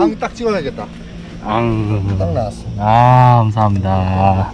앙딱 찍어야겠다. 앙. 딱 나왔어. 아, 감사합니다.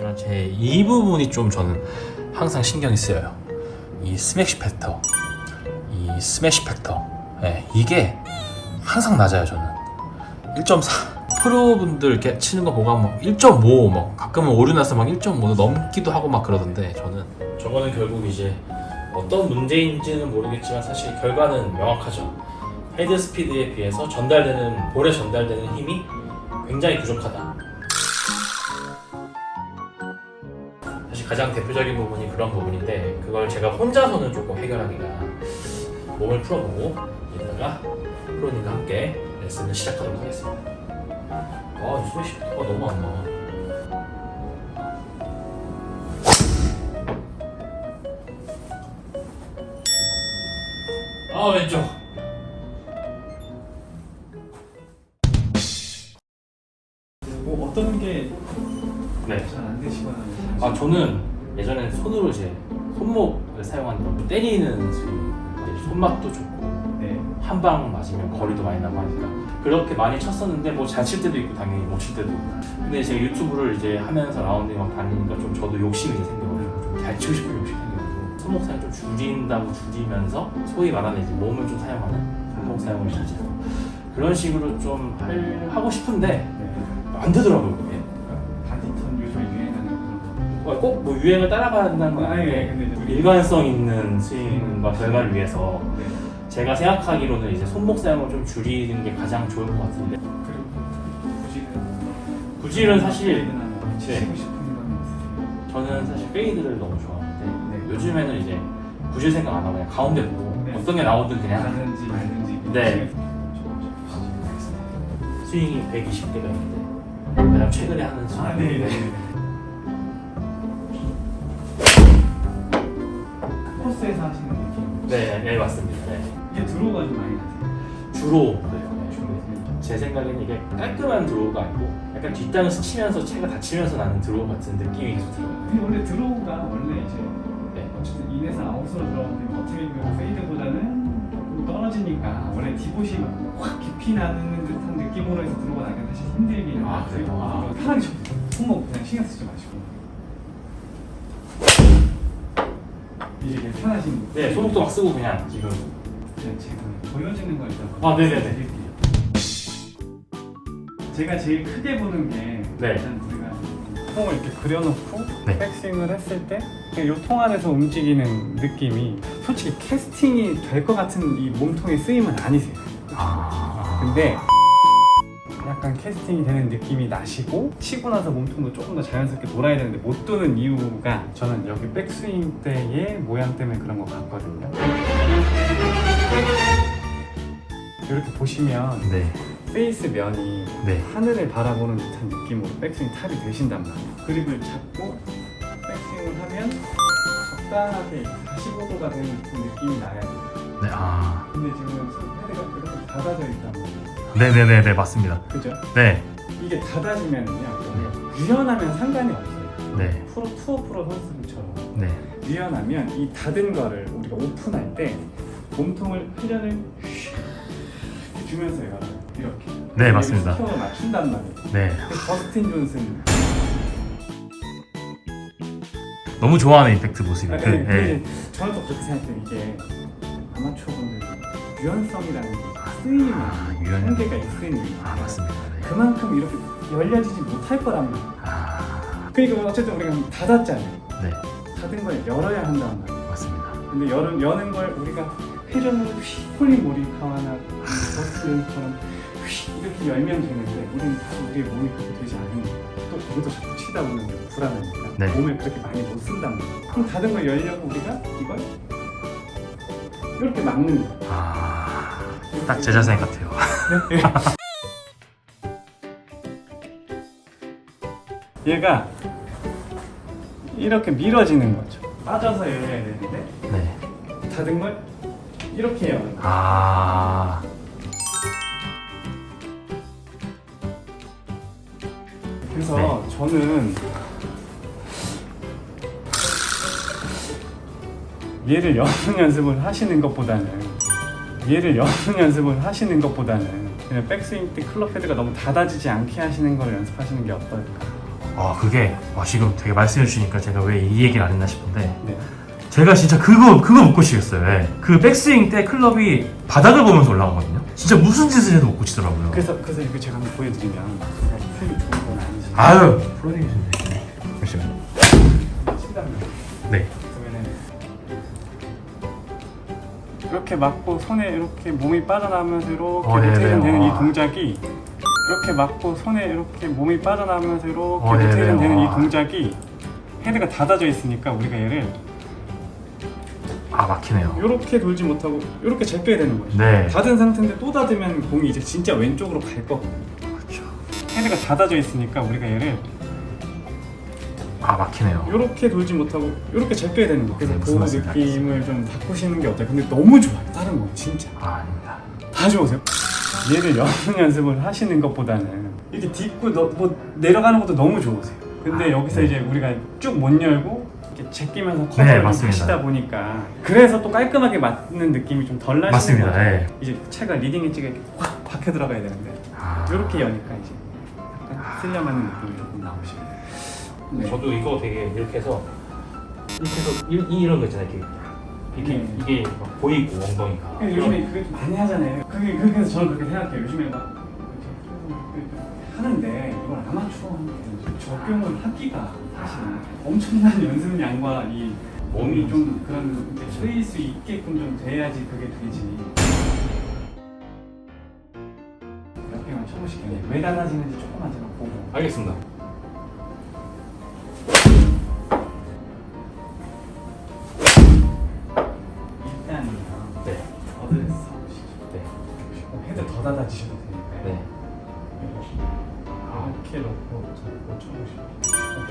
하지만 제 이 부분이 좀 저는 항상 신경이 쓰여요. 이 스매시 팩터, 이 스매시 팩터, 예, 이게 항상 낮아요 저는. 1.4 프로분들 이렇게 치는 거 보고 막 1.5, 막 가끔은 오류 나서 막 1.5도 넘기도 하고 막 그러던데 저는 저거는 결국 이제 어떤 문제인지는 모르겠지만 사실 결과는 명확하죠. 헤드 스피드에 비해서 전달되는 볼에 전달되는 힘이 굉장히 부족하다. 가장 대표적인 부분이 그런 부분인데 그걸 제가 혼자서는 조금 해결하기가 몸을 풀어보고 이따가 프로님과 함께 레슨을 시작하도록 하겠습니다. 아, 이 스매시가 너무 안 나와. 아 왼쪽. 저는 예전에 손으로 이제 손목을 사용하는 때리는 스윙 손맛도 좋고 네. 한 방 맞으면 거리도 많이 나고 하니까 그렇게 많이 쳤었는데 뭐 잘 칠 때도 있고 당연히 못 칠 때도 있고 근데 제가 유튜브를 이제 하면서 라운딩 막 다니니까 좀 저도 욕심이 이제 생겨가지고 좀 잘 치고 싶은 욕심이 생겨가지고 손목 사용 좀 줄인다고 줄이면서 소위 말하는 이제 몸을 좀 사용하는 손목 사용을 줄이고 그런 식으로 좀 할, 하고 싶은데 네. 안 되더라고요 꼭 뭐 유행을 따라간다는 거. 건 아니, 아닌데 근데 좀- 일관성 있는 스윙과 결과를 위해서 네. 제가 생각하기로는 이제 손목 사용을 좀 줄이는 게 가장 좋을 것 같은데 그리고 굳이는 구질은 사실 하나 치시고 싶은 건? 저는 사실 페이드를 너무 좋아하는데 네. 요즘에는 이제 구질 생각 안 하고 그냥 가운데 보고 네. 어떤 게 나오든 그냥 가든지 말든지 네. 스윙이 120개가 있는데 가장 최근에 하는 스윙 아, 네, 네. 코스에서 하시는 느낌. 네, 네 맞습니다 네. 이게 드로우가 좀 많이 나세요. 주로 그래요 네, 주로 제 생각에는 이게 깔끔한 드로우가 아니고 약간 뒷땅을 스치면서 채가 닫히면서 나는 드로우 같은 느낌이 계속 들어요 근데 원래 드로우가 원래 이제 네. 어쨌든 인에서 아웃으로 들어가는데 어떻게 보면 페이드보다는 조금 떨어지니까 원래 디봇이 막확 깊이 나는 듯한 느낌으로 해서 들어가 나기가 사실 힘들기는 아, 그래요? 아. 편하게 좀 손목 그냥 신경 쓰지 마시고 그냥 편하신 네, 손목도 막 쓰고 그냥 지금 네, 제가 보여지는 거 일단 아, 네네네. 드릴게요. 제가 제일 크게 보는 게 네. 일단 우리가 통을 이렇게 그려놓고 네. 백스윙을 했을 때 이통 안에서 움직이는 느낌이 솔직히 캐스팅이 될 것 같은 이 몸통의 쓰임은 아니세요. 아... 근데 약간 캐스팅이 되는 느낌이 나시고 치고 나서 몸통도 조금 더 자연스럽게 돌아야 되는데 못 도는 이유가 저는 여기 백스윙 때의 모양 때문에 그런 것 같거든요. 이렇게 보시면 네, 페이스 면이 네. 하늘을 바라보는 듯한 느낌으로 백스윙 탑이 되신단 말이에요. 그립을 잡고 백스윙을 하면 적당하게 45도가 되는 그 느낌이 나야 돼요. 네, 아... 근데 지금 손 헤드가 이렇게 닫아져 있단 말이에요. 네네네네, 맞습니다. 그죠? 네, 이게 닫아지면은요 유연하면 상관이 없어요 네, 프로 투어 프로 선수들처럼 네. 유연하면 이 닫은 거를 우리가 오픈할 때 몸통을 회전을 휘 주면서 열어요 이렇게 네, 맞습니다. 스퀘어를 맞춘단 말이에요 네. 근데 저스틴 존슨 너무 좋아하는 임팩트 모습이. 그, 네, 네. 저는 또 그렇게 생각해요 이게 아마추어분들 유연성이라는 게 쓰임에 아, 유연. 한계가 있으니 아, 맞습니다. 네. 그만큼 이렇게 열려지지 못할 거란 말이에요 아, 그러니까 어쨌든 우리가 닫았잖아요 네, 닫은 걸 열어야 한단 말이에요. 맞습니다. 근데 여는, 여는 걸 우리가 회전으로 휘 폴리 모리카와나 버스 연처럼 이렇게 열면 되는데 우리는 우리의 몸이 그렇게 되지 않은 거야. 또 거기도 자꾸 치다 보면 불안하니까 네. 몸을 그렇게 많이 못 쓴단 말이야. 그럼 닫은 걸 열려고 우리가 이걸 이렇게 막는 거야. 아, 딱 제 자세 같아요. 얘가 이렇게 밀어지는 거죠. 빠져서 열려야 되는데 네. 닫은 걸 이렇게 여는 거야. 아, 그래서 네. 저는 얘를 여는 연습을 하시는 것보다는 얘를 여는 연습을 하시는 것보다는 그냥 백스윙 때 클럽 헤드가 너무 닫아지지 않게 하시는 걸 연습하시는 게 어떨까? 아 그게 아, 지금 되게 말씀해 주시니까 제가 왜 이 얘기를 안 했나 싶은데 네. 제가 진짜 그거 그거 못 고치겠어요. 예. 그 백스윙 때 클럽이 바닥을 보면서 올라오거든요. 진짜 무슨 짓을 해도 못 고치더라고요. 그래서 그래서 이거 제가 한번 보여드리면 좋은 건. 아유 프로딩이신데. 잠시만요. 네. 이렇게 맞고 손에 이렇게 몸이 빠져나오면서 이렇게 어, 네네. 로테이션 되는 이 와. 동작이 이렇게 맞고 손에 이렇게 몸이 빠져나오면서 이렇게 어, 네네. 로테이션 되는 이 와. 동작이 헤드가 닫아져 있으니까 우리가 얘를 아 막히네요. 이렇게 돌지 못하고 이렇게 잘 빼야 되는 거죠. 네. 닫은 상태인데 또 닫으면 공이 이제 진짜 왼쪽으로 갈 거거든요. 그렇죠. 헤드가 닫아져 있으니까 우리가 얘를 아 막히네요. 이렇게 돌지 못하고 이렇게 잘 빼야 되는 거예요. 그래서 네, 그 무슨 말씀인지 느낌을 좀 바꾸시는 게 어때 요? 근데 너무 좋아요. 다른 거 진짜. 아 아닙니다. 다 좋으세요? 얘를 여는 연습을 하시는 것보다는 이렇게 딛고 너, 뭐 내려가는 것도 너무 좋으세요. 근데 아, 여기서 네. 이제 우리가 쭉 못 열고 이렇게 제끼면서 네, 커버를 좀 맞습니다. 하시다 보니까 그래서 또 깔끔하게 맞는 느낌이 좀 덜 나시는 맞습니다. 거죠. 예. 이제 차가 리딩 엣지가 이렇게 확 박혀 들어가야 되는데 아. 이렇게 여니까 이제 약간 쓸려 맞는 느낌이 조금 나오시고 네. 저도 이거 되게 이렇게 해서 이렇게 해서 이, 이런 거 있잖아요. 이렇게 이렇게 네. 이게 막 보이고 엉덩이가. 근데 요즘에 그게 좀 많이 하잖아요. 그게 그래서 저는 그렇게 생각해요. 요즘에 막 이렇게 하는데 이걸 아마추어한테 적용을 하기가 사실 엄청난 연습량과 이 몸이 좀 그런 게 쓰일 수 있게끔 좀 돼야지 그게 되지. 몇 개만 쳐보실게요. 왜 달라지는지 조금만 제가 보고. 알겠습니다. 일단은요. 네. 어드레스 서보시죠. 네. 헤드 더 닫아지셔도 되니까요. 네. 이렇게 놓고 잡고 쳐보시고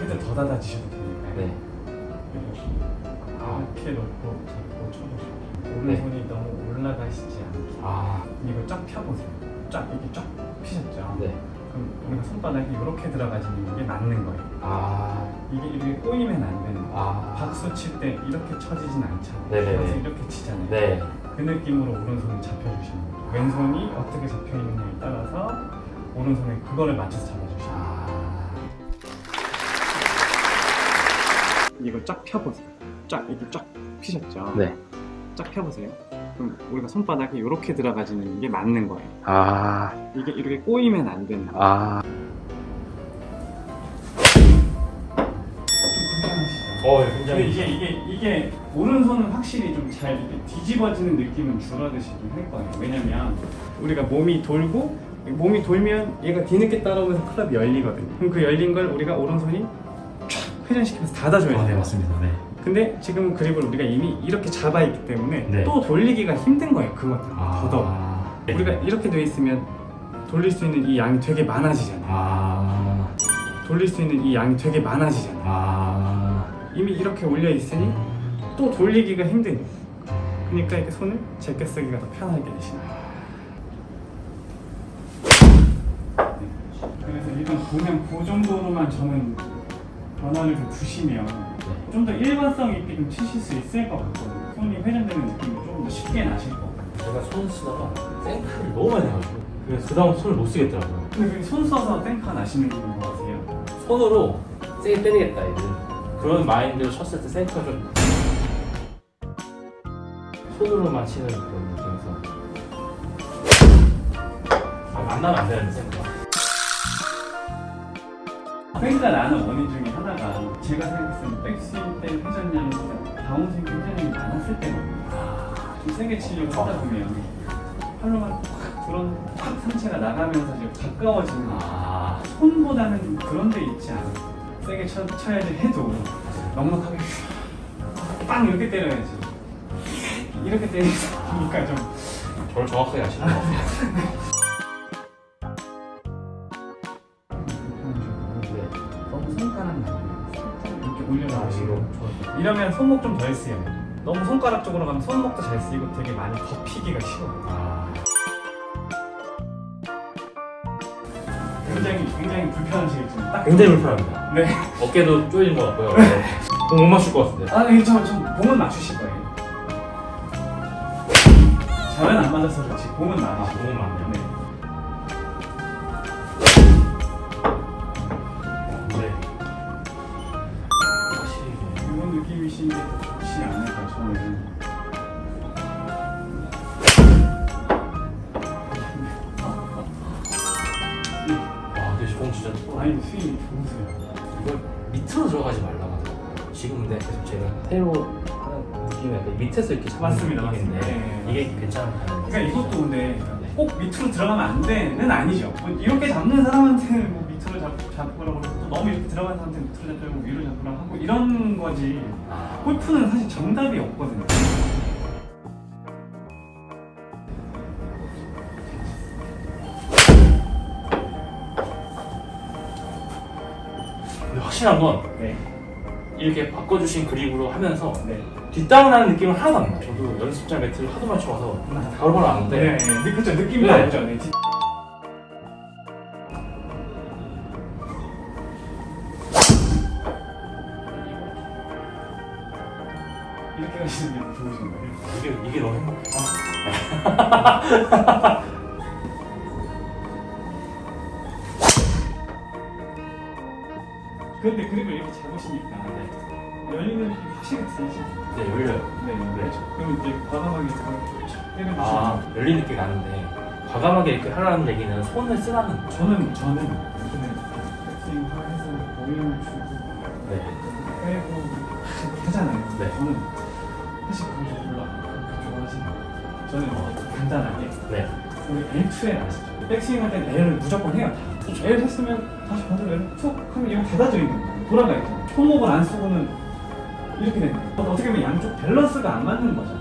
헤드 더 닫아지셔도 되니까요. 네. 이렇게 놓고 잡고 쳐보시고 네. 오른손이 너무 올라가시지 않게 아. 이걸 쫙 펴보세요. 쫙 이렇게 쫙 피셨죠? 네. 우리가 손바닥이 이렇게 들어가지는 게 맞는 거예요. 아. 이게 이렇게 꼬이면 안 되는 거예요. 아. 박수 칠 때 이렇게 쳐지진 않잖아요. 네네네. 그래서 이렇게 치잖아요. 네. 그 느낌으로 오른손을 잡혀주시는 거예요. 왼손이 어떻게 잡혀있느냐에 따라서 오른손에 그거를 맞춰서 잡아주시는 거예요. 아. 이걸 쫙 펴보세요. 쫙 이렇게 쫙 피셨죠? 네. 쫙 펴보세요. 그럼 우리가 손바닥이 이렇게 들어가지는 게 맞는 거예요. 아. 이게 이렇게 꼬이면 안 거예요. 아. 불편하시죠? 어, 근데 이게 이게 이게 오른손은 확실히 좀 잘 뒤집어지는 느낌은 줄어드시긴 할 거예요. 왜냐면 우리가 몸이 돌고 몸이 돌면 얘가 뒤늦게 따라오면서 클럽이 열리거든요. 그럼 그 열린 걸 우리가 오른손이 쫙 회전시키면서 닫아줘야 돼요. 아, 네, 맞습니다. 네. 근데 지금 그립을 우리가 이미 이렇게 잡아 있기 때문에 네. 또 돌리기가 힘든 거예요. 그것들 더더욱 네. 우리가 이렇게 돼 있으면 돌릴 수 있는 이 양이 되게 많아지잖아요. 아. 돌릴 수 있는 이 양이 되게 많아지잖아요. 아. 이미 이렇게 올려 있으니 또 돌리기가 힘드니 그러니까 이렇게 손을 제껴 쓰기가 더 편하게 되시는 거예요. 네. 그래서 일단 보면 그 정도로만 저는 변화를 좀 주시면 좀 더 일관성 있게 좀 치실 수 있을 것 같거든요. 손이 회전되는 느낌이 조금 더 쉽게 나실 것 같아요. 제가 손 쓰다가 생크를 너무 많이 해가지고 그래서 그 다음 손을 못 쓰겠더라고요. 근데 그손 써서 땡카 나시는 분 같아요. 손으로 세게 때리겠다 얘는 그런 마인드로 쳤을 때 생크가 좀 손으로만 치는 그런 느낌에서 아, 만나면 안 되는데 생 땡카 나는 원인 중에 하나가 제가 생각했을 때 백스윙 때 회전량보다 다운스윙 때 회전량이 많았을 때거든요. 좀 세게 치려고 하다 보면 팔로만 그런 확 상체가 나가면서 이제 가까워지는 아 손보다는 그런 데 있지 않아. 세게 쳐, 쳐야지 해도 넉넉하게 빵 이렇게 때려야지. 이렇게 때리니까 좀 저를 정확하게 아시는 것 같아요. 아, 이러면 손목 좀 덜 쓰여요. 너무 손가락 쪽으로 가면 손목도 잘 쓰이고 되게 많이 덮이기가 쉬워요. 아 굉장히 굉장히 불편하시겠지만 딱 굉장히 불편합니다. 네. 어깨도 쪼이는 것 같고요. 네. 못 맞출 것 같은데. 아니 저좀 공은 맞추실 거예요. 잘은 안 맞아서 그렇지 공은 아 너무 많네요. 네. 네. 게 좋지 않을까 저는. 와 근데 공 진짜 또 아니 스윙이 좋으세요. 이걸 밑으로 들어가지 말라고 하더라고요. 지금 근데 계속 제가 테로 하는 느낌이 약간 밑에서 이렇게 잡는 맞습니다, 느낌인데 맞습니다. 네. 이게 괜찮을까요? 그러니까 이것도 근데 꼭 밑으로 들어가면 안 되는 아니죠. 뭐 이렇게 잡는 사람한테는 뭐 밑으로 잡, 잡으라고 너무 이렇게 들어가는 사람한테는 밑으로 잡으라고 위로 잡으라고 하고 이런 거지. 아, 골프는 사실 정답이 없거든요. 근데 확실한 건 네. 이렇게 바꿔주신 그립으로 하면서 네. 뒷다운하는 느낌은 하나도 안 나요. 저도 연습장 매트를 하도 많이 쳐서 바로바로 아는데 네. 네. 그쵸. 느낌이 네. 나오죠. 네. 가시는 게 좋으신 거예요? 이게 이게 너무 행복해. 근데 그립을 이렇게 잡으시니까 열리는 느낌이 확실히 들으시죠? 네 열려요. 네. 네. 그럼 이제 과감하게 때려주시면 아 열린 느낌이 나는데 과감하게 이렇게 하라는 얘기는 손을 쓰라는 거죠. 저는 저는 요즘에 백스윙 해서 보이는 주고 네. 빼고 하잖아요. 네. 저는 사실 그거 별로 안 좋아하시는 거예요. 저는 어, 간단하게 네. 우리 L2L 아시죠? 백스윙 할 때는 L을 무조건 해요. 다. L 했으면 다시 반대로 L 툭 하면 이거 닫아져 있는 거예요. 돌아가 있잖아요. 손목을 안 쓰고는 이렇게 되는 거예요. 어떻게 보면 양쪽 밸런스가 안 맞는 거죠.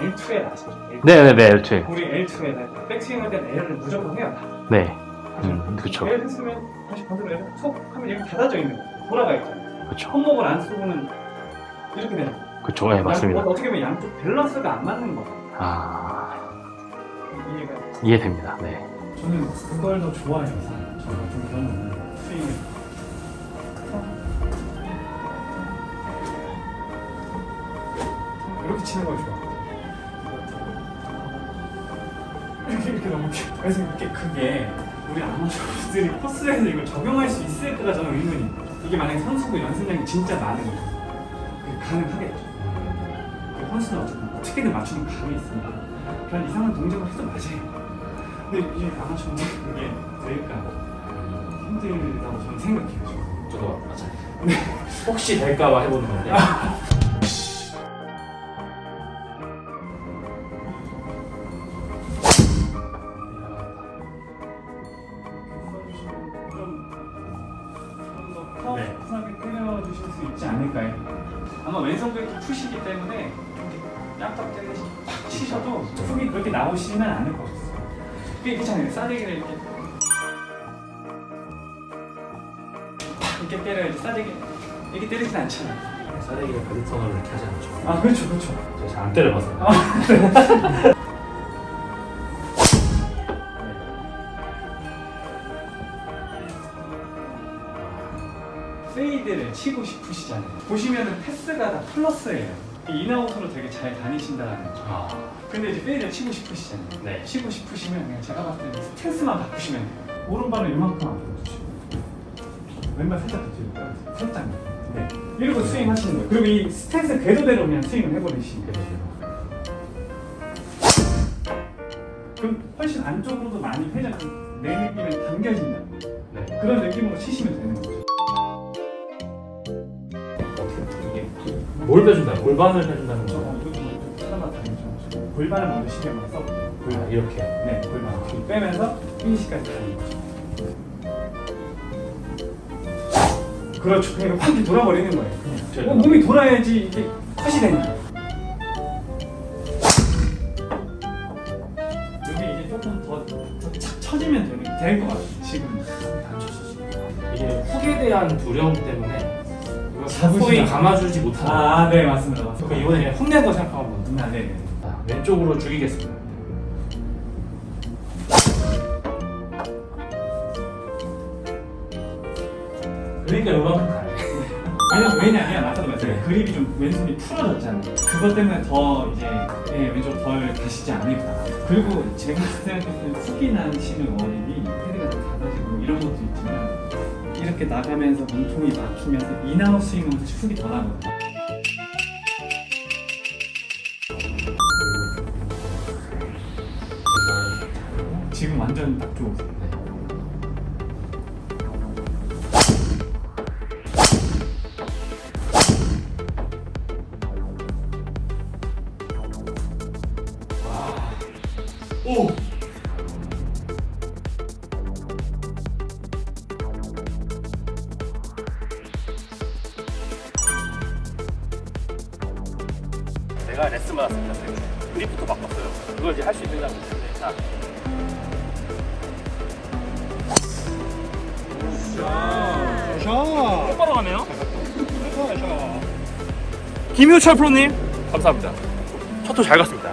우리 L2L 아시죠? L2L. 네네네, L2. 우리 L2L 할 때 백스윙 할 때는 L을 무조건 해요. 다. 네. 하죠. 음, 그쵸. L 했으면 다시 반대로 L 툭 하면 이거 닫아져 있는 거예요. 돌아가 있잖아요. 그쵸. 손목을 안 쓰고는 이렇게 되는 거예요. 그쵸. 네, 맞습니다. 양- 어떻게 보면 양쪽 밸런스가 안 맞는 거죠. 아, 이해가 이해됩니다. 네. 저는 그걸 더 좋아해서 저 같은 경우는 스윙을 이렇게 치는 걸 좋아해요. 이렇게 이렇게 너무 귀- 그래서 이게 그게 우리 아마추어들이 코스에서 이걸 적용할 수 있을까가 저는 의문이. 이게 만약에 선수고 연습량이 진짜 많은 거죠. 그게 가능하겠죠. 어쨌든 어떻게든 맞추는 감이 있으니까 그런 이상한 동작을 해도 맞아요. 근데 이게 아마추어는 그게 될까 힘들다고 저는 생각해요. 좀. 저도 맞아요. 혹시 될까봐 해보는 건데. 좀더 네. 편하게 때려주실 수 있지 않을까요? 아마 왼손 그립도 푸시기 때문에 깜짝 때리시 팍 치셔도 훅이 그렇게 나오시는 않을 것 같아요. 그게 괜찮아요. 싸대기를 이렇게 팍 이렇게 때려야지 싸대기 이렇게 때리진 않잖아요. 사대기가 가득선을 이렇게 하지 않죠. 아 그렇죠 그렇죠. 제가 잘 안 때려봤어요. 페이드를 치고 싶으시잖아요. 보시면은 패스가 다 플러스예요. 인아웃으로 되게 잘 다니신다라는 거. 아, 근데 이제 페이드를 치고 싶으시잖아요. 네. 치고 싶으시면 그냥 제가 봤을 때 스탠스만 바꾸시면 돼요. 오른발을 이만큼 앞으로 주시고 왼발 살짝 더 뒤로 빼주세요. 살짝. 네. 이러고 스윙 하시는 거예요. 그리고 이 스탠스 궤도대로 그냥 스윙을 해버리시면 돼요. 그럼 훨씬 안쪽으로도 많이 회전, 내 느낌에 당겨진다. 네. 그런 느낌으로 치시면 되는. 어떻게 이게 뭘 빼준다요? 골반을 빼준다는 좀 골반을 먼저 신경을 써. 골반 이렇게. 네 골반. 뒤로 빼면서 피니시까지 가는 거죠 그렇죠. 그냥 확 돌아버리는 거예요 그냥. 어, 몸이 돌아야지 이게 컷이 되는 거예요. 여기 이제 조금 더착 쳐지면 될것 같아요 지금. 이게 훅에 대한 두려움 때문에 이걸 잡으시나? 소위 감아주지 거예요. 아네 맞습니다 맞습니다 그러니까 이번에 그냥 훅낸다 생각하면 아, 네. 자, 왼쪽으로 죽이겠습니다. 그러니까 요만큼 가요. 왜냐, 왜냐면 아까도 말씀드린 그립이 좀 왼손이 풀어졌잖아요. 그것 때문에 더 이제 예, 왼쪽 덜 가시지 않을까. 그리고 제가 생각했을 때 훅이 나시는 원인이 헤드가 다 닫아지고 뭐 이런 것도 있지만 이렇게 나가면서 몸통이 맞추면서 인아웃 스윙하면서 훅이 더 나거든요. 지금 완전 딱 좋으세요. 그걸 이제 할 수 있는 사람인데. 자. 똑바로 가네요. 김효철 프로님 감사합니다. 첫홀 잘 갔습니다.